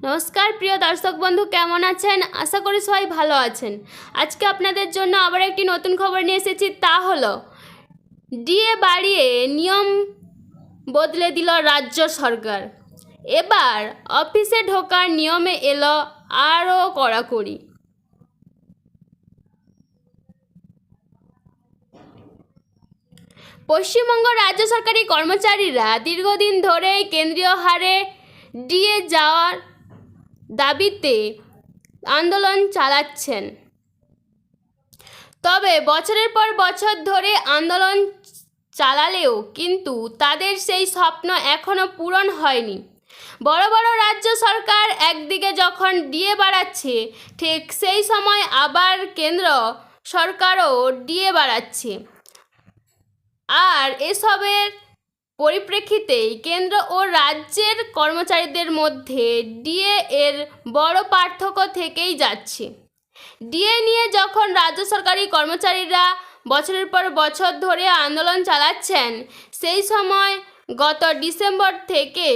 নমস্কার, প্রিয় দর্শক বন্ধু, কেমন আছেন? আশা করি সবাই ভালো আছেন। আজকে আপনাদের জন্য আবার একটি নতুন খবর নিয়ে এসেছি, তা হলো, ডিএ বাড়িয়ে নিয়ম বদলে দিল রাজ্য সরকার। এবার অফিসে ঢোকার নিয়মে এলো আরও কড়াকড়ি। পশ্চিমবঙ্গ রাজ্য সরকারি কর্মচারীরা দীর্ঘদিন ধরেই কেন্দ্রীয় হারে ডিএ যাওয়ার দাবিতে আন্দোলন চালাচ্ছেন। তবে বছরের পর বছর ধরে আন্দোলন চালালেও কিন্তু তাদের সেই স্বপ্ন এখনও পূরণ হয়নি। বড় বড় রাজ্য সরকার একদিকে যখন ডিএ বাড়াচ্ছে, ঠিক সেই সময় আবার কেন্দ্র সরকারও ডিএ বাড়াচ্ছে। আর এসবের পরিপ্রেক্ষিতেই কেন্দ্র ও রাজ্যের কর্মচারীদের মধ্যে ডিএ এর বড় পার্থক্য থেকেই যাচ্ছে। ডিএ নিয়ে যখন রাজ্য সরকারি কর্মচারীরা বছরের পর বছর ধরে আন্দোলন চালাচ্ছেন, সেই সময় গত ডিসেম্বর থেকে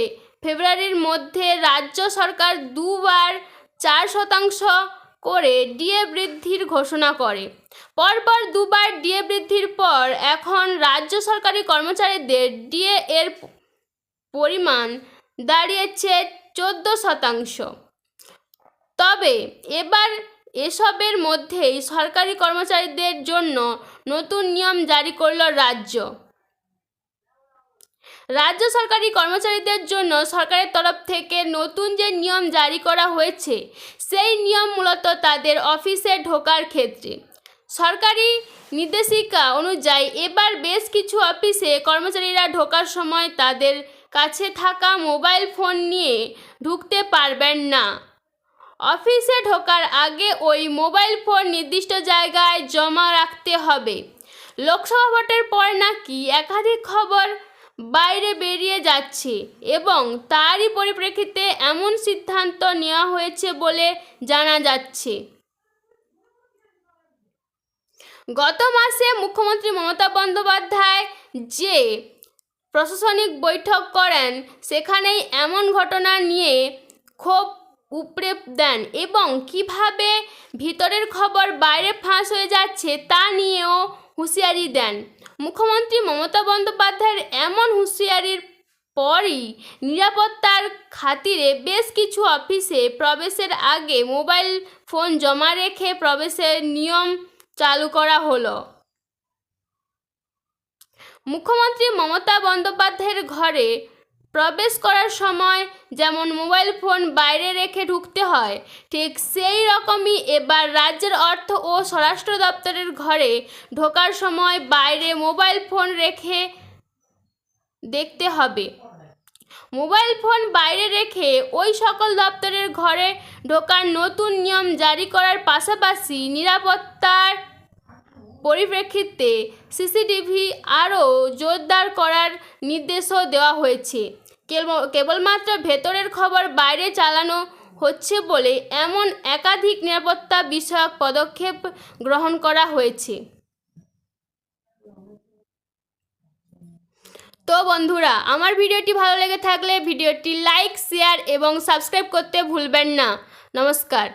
ফেব্রুয়ারির মধ্যে রাজ্য সরকার দুবার চার শতাংশ করে ডিএ বৃদ্ধির ঘোষণা করে। পরপর দুবার ডিএ বৃদ্ধির পর এখন রাজ্য সরকারি কর্মচারীদের ডিএ এর পরিমাণ দাঁড়িয়েছে চোদ্দ শতাংশ। তবে এবার এসবের মধ্যেই সরকারি কর্মচারীদের জন্য নতুন নিয়ম জারি করল রাজ্য। রাজ্য সরকারি কর্মচারীদের জন্য সরকারের তরফ থেকে নতুন যে নিয়ম জারি করা হয়েছে, সেই নিয়ম মূলত তাদের অফিসে ঢোকার ক্ষেত্রে। সরকারি নির্দেশিকা অনুযায়ী এবার বেশ কিছু অফিসে কর্মচারীরা ঢোকার সময় তাদের কাছে থাকা মোবাইল ফোন নিয়ে ঢুকতে পারবেন না। অফিসে ঢোকার আগে ওই মোবাইল ফোন নির্দিষ্ট জায়গায় জমা রাখতে হবে। লোকসভা ভোটের পর নাকি একাধিক খবর বাইরে বেরিয়ে যাচ্ছে এবং তারই পরিপ্রেক্ষিতে এমন সিদ্ধান্ত নেওয়া হয়েছে বলে জানা যাচ্ছে। গত মাসে মুখ্যমন্ত্রী মমতা বন্দ্যোপাধ্যায় যে প্রশাসনিক বৈঠক করেন, সেখানেই এমন ঘটনা নিয়ে ক্ষোভ উপড়ে দেন এবং কীভাবে ভিতরের খবর বাইরে ফাঁস হয়ে যাচ্ছে তা নিয়েও হুঁশিয়ারি দেন। মুখ্যমন্ত্রী মমতা বন্দ্যোপাধ্যায়ের এমন হুঁশিয়ারির পরই নিরাপত্তার খাতিরে বেশ কিছু অফিসে প্রবেশের আগে মোবাইল ফোন জমা রেখে প্রবেশের নিয়ম চালু করা হলো। মুখ্যমন্ত্রী মমতা বন্দ্যোপাধ্যায়ের ঘরে প্রবেশ করার সময় যেমন মোবাইল ফোন বাইরে রেখে ঢুকতে হয়, ঠিক সেই রকমই এবার রাজ্যের অর্থ ও স্বরাষ্ট্র দপ্তরের ঘরে ঢোকার সময় বাইরে মোবাইল ফোন রেখে দেখতে হবে। মোবাইল ফোন বাইরে রেখে ওই সকল দপ্তরের ঘরে ঢোকার নতুন নিয়ম জারি করার পাশাপাশি নিরাপত্তার পরিপ্রেক্ষিতে সিসিটিভি আরও জোরদার করার নির্দেশও দেওয়া হয়েছে। কেবলমাত্র ভেতরের খবর বাইরে চালানো হচ্ছে বলে এমন একাধিক নিরাপত্তা বিষয়ক পদক্ষেপ গ্রহণ করা হয়েছে। তো বন্ধুরা, আমার ভিডিওটি ভালো লেগে থাকলে ভিডিওটি লাইক, শেয়ার এবং সাবস্ক্রাইব করতে ভুলবেন না। নমস্কার।